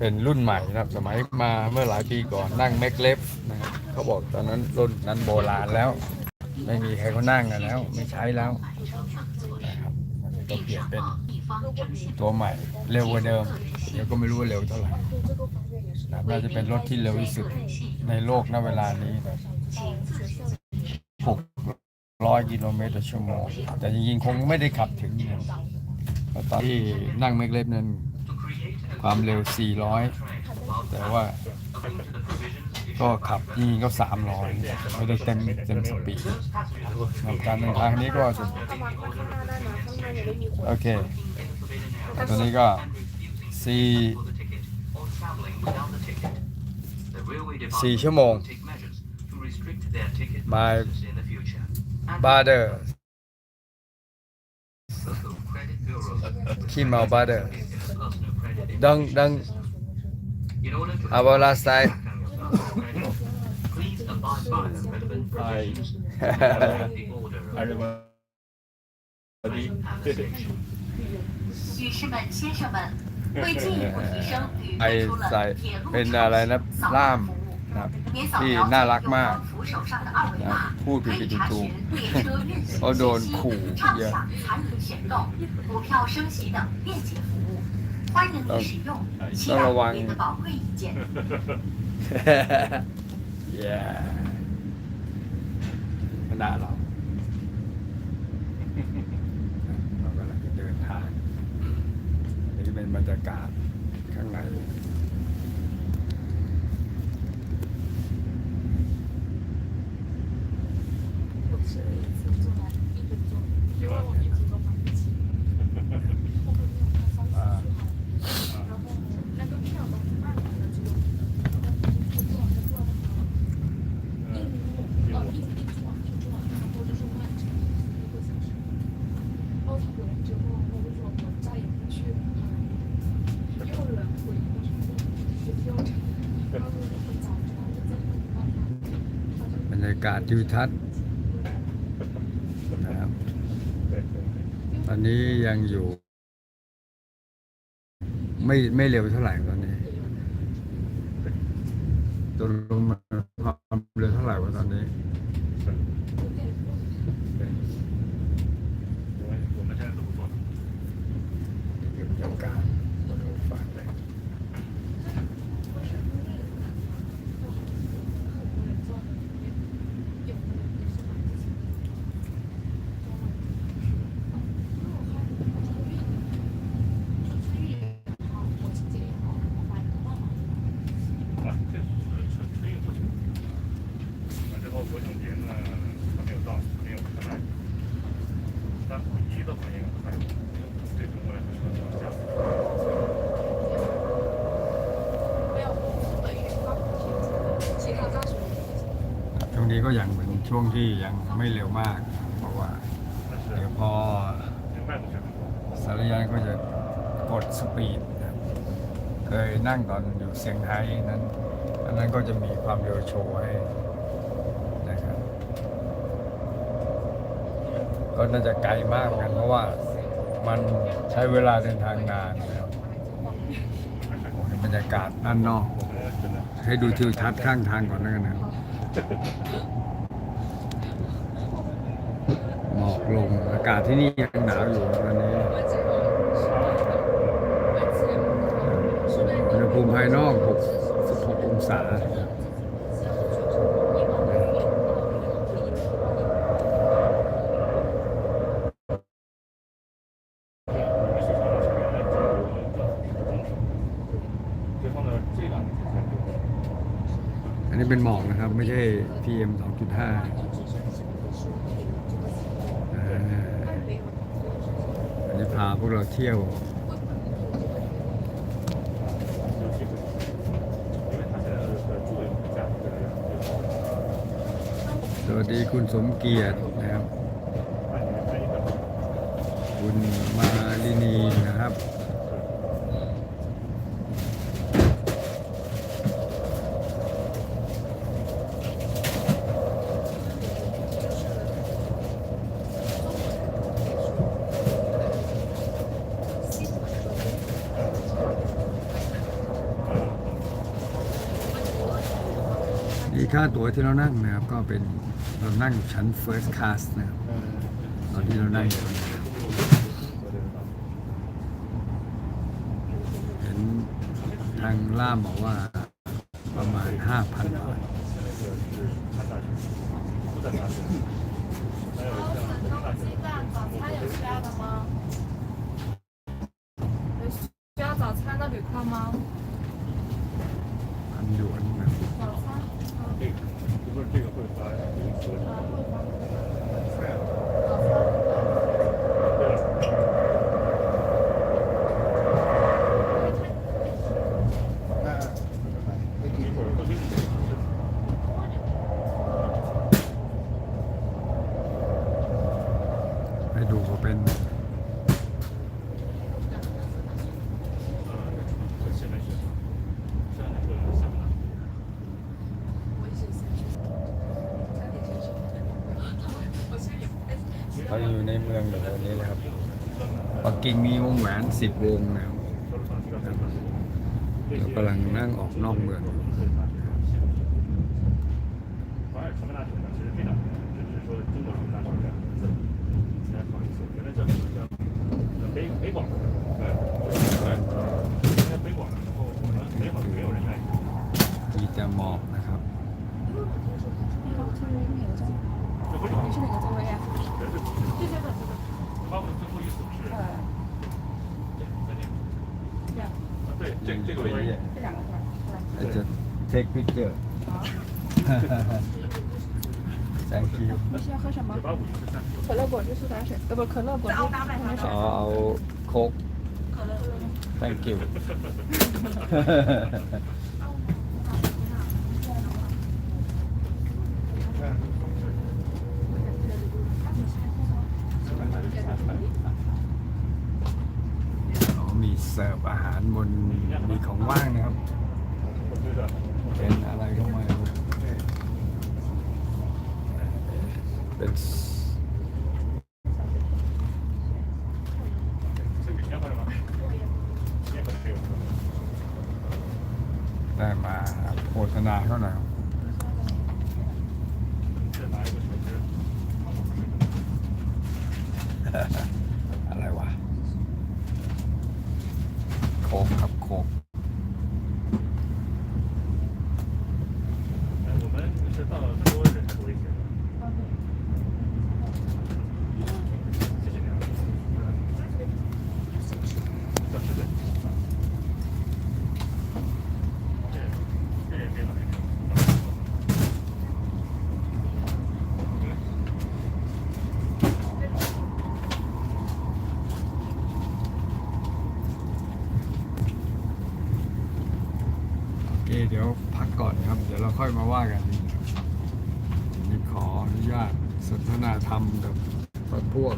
เป็นรุ่นใหม่นะครับ สมัยมาเมื่อหลายปีก่อนนั่งแม็กเล็บนะครับเขาบอกตอนนั้นรุ่นนั้นโบราณแล้ว ไม่มีใครเขานั่งกันแล้ว ไม่ใช้แล้วนะครับก็เปลี่ยนเป็นตัวใหม่เร็วกว่าเดิมเดี๋ยวก็ไม่รู้ว่าเร็วเท่าไหร่นะครับน่าจะเป็นรถที่เร็วที่สุดในโลกณเวลานี้นะหกร้อยกิโลเมตรต่อชั่วโมง แต่จริงๆ คงไม่ได้ขับถึงนะตอนที่นั่งแม็กเล็บนั้น ความเร็ว 400 แต่ว่าก็ขับจริงๆก็ 300 ไม่ได้เต็มเต็มสปีดนะครับการเดินทางนี้ก็จะเข้ามาข้างหน้าได้นะข้างในจะได้มีคนโอเคตัวนี้ก็ 4 4 ชั่วโมง My brother ขี้เมา brother ดังดัง Our last time I I remember 女士们、先生们，为进一步提升与 ไอ 推出 ใส่ 了铁路 เป็น 手 อะไรนะ 扫 ล่า 码 ม 服务， นะครับ 您扫 ที่ 描 น่ารัก 右 มาก 方扶手上的二维 นะ 码， พูด 可 ผิด 以 ผิด 查 ถูก 询列车运行 เขาโดน 信 ขู่ 息、畅 เยอะ 享产品选购、股票升息等便捷服务。 欢迎您使用，期待您的宝贵意见。 yeah ขนาดเราเรากำลังจะเดินทางอันนี้เป็นบรรยากาศข้างใน บรรยากาศทิวทัศน์นะครับ ตอนนี้ยังอยู่ ไม่ไม่เร็วเท่าไหร่ตอนนี้ตัวลงมาความเร็วเท่าไหร่วะตอนนี้็ยังเหมือนช่วงที่ยังไม่เร็วมาก เพราะว่าเดี๋ยวพอสารยานก็จะกดสปีดเคยนั่งตอนอยู่เซี่ยงไฮ้นั้นอันนั้นก็จะมีความเร็วโชว์ให้นะครับก็น่าจะไกลมากเหมือนกันเพราะว่ามันใช้เวลาเดินทางนานนะครับบรรยากาศด้านนอก ให้ดูทิวทัศน์ข้างทางก่อนนะกันนะ หมอกลง อากาศที่นี่ยังหนาวอยู่ตอนนี้อุณหภูมิภายนอก 66 องศาอันนี้เป็นหมอกนะครับ ไม่ใช่ PM 2.5 มันจะพาพวกเราเที่ยวสวัสดีคุณสมเกียรตินะครับ คุณมาลินีนะครับ ค่าตั๋วที่เรานั่งนะครับ ก็เป็นเรานั่งชั้น first class นะครับตอนที่เรานั่งอยู่เห็นทางล่ามบอกว่าประมาณ 5,000 บาท 不在大学，还有像北京大学。鸡蛋早餐有需要的吗？有需要早餐的旅客吗？ พันหยวนนะครับ 早餐。 这个是不是这个会发这个。 มืองแบงนี้นะครับปักกิ่งมีวงแหวนสิบวงนะครับเรากำลังนั่งออกนอกเมืองมีแต่หมอกนะครับ 对，这这个位置，这两个座儿。 I just take picture 好。 thank you 你需要喝什么九？八五一十三，可乐果汁苏打水，呃，不，可乐果汁矿泉水 อ๋อ。เอาโค้ก thank you ว่างนะครับ เป็นอะไรก็ไม่รู้เป็นได้มาโฆษณาเขาหน่อยครั ก่อนครับ เดี๋ยวเราค่อยมาว่ากันนี่ขออนุญาตสนทนาธรรมกับพวก